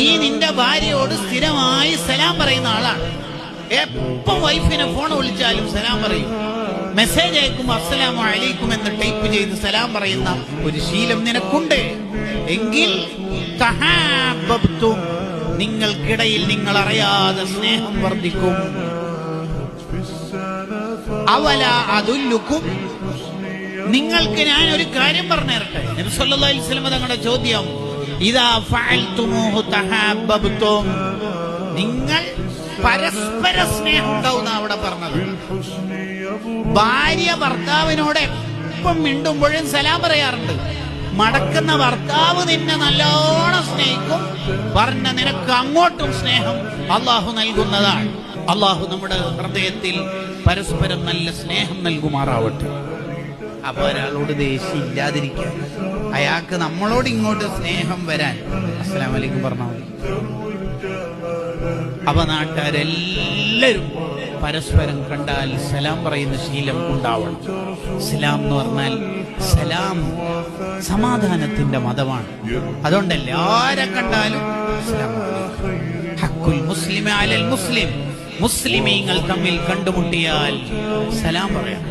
നീ നിന്റെ ഭാര്യയോട് സ്ഥിരമായി സലാം പറയുന്ന ആളാണ്. എപ്പം വൈഫിനെ ഫോൺ വിളിച്ചാലും സലാം പറയും. മെസ്സേജ് അയക്കും അസ്സലാം അലൈക്കും എന്ന് ടൈപ്പ് ചെയ്ത് സലാം പറയുന്ന ഒരു ശീലം നിനക്കുണ്ട്. എങ്കിൽ നിങ്ങൾക്കിടയിൽ നിങ്ങൾ അറിയാതെ സ്നേഹം വർദ്ധിക്കും. അവല അതുല്ലുക്കും. നിങ്ങൾക്ക് ഞാൻ ഒരു കാര്യം പറഞ്ഞു തരട്ടെ നബി സല്ലല്ലാഹു അലൈഹി തങ്ങളുടെ ചോദ്യം ഇതാ നിങ്ങൾ പരസ്പര സ്നേഹം ഉണ്ടാവുന്ന അവിടെ പറഞ്ഞത്. ഭാര്യ ഭർത്താവിനോട് എപ്പം മിണ്ടുമ്പോഴും സലാം പറയാറുണ്ട്. മടക്കുന്ന ഭർത്താവ് നിന്നെ നല്ലോണം സ്നേഹിക്കും. പറഞ്ഞ നിനക്ക് അങ്ങോട്ടും സ്നേഹം അള്ളാഹു നൽകുന്നതാണ്. അള്ളാഹു നമ്മുടെ ഹൃദയത്തിൽ പരസ്പരം നല്ല സ്നേഹം നൽകുമാറാവട്ടെ. അപ്പൊ ഒരാളോട് ദേഷ്യം ഇല്ലാതിരിക്കാൻ അയാൾക്ക് നമ്മളോട് ഇങ്ങോട്ട് സ്നേഹം വരാൻ അസ്സലാം വലൈക്കും പറഞ്ഞാൽ മതി. അപ്പൊ നാട്ടുകാരെല്ലാരും പരസ്പരം കണ്ടാൽ സലാം പറയുന്ന ശീലം ഉണ്ടാവണം. സലാം എന്ന് പറഞ്ഞാൽ സലാം സമാധാനത്തിന്റെ മതമാണ്. അതുകൊണ്ട് എല്ലാരെ കണ്ടാലും മുസ്ലിം അലൽ മുസ്ലിം. മുസ്ലിമീങ്ങൾ തമ്മിൽ കണ്ടുമുട്ടിയാൽ സലാം പറയാം.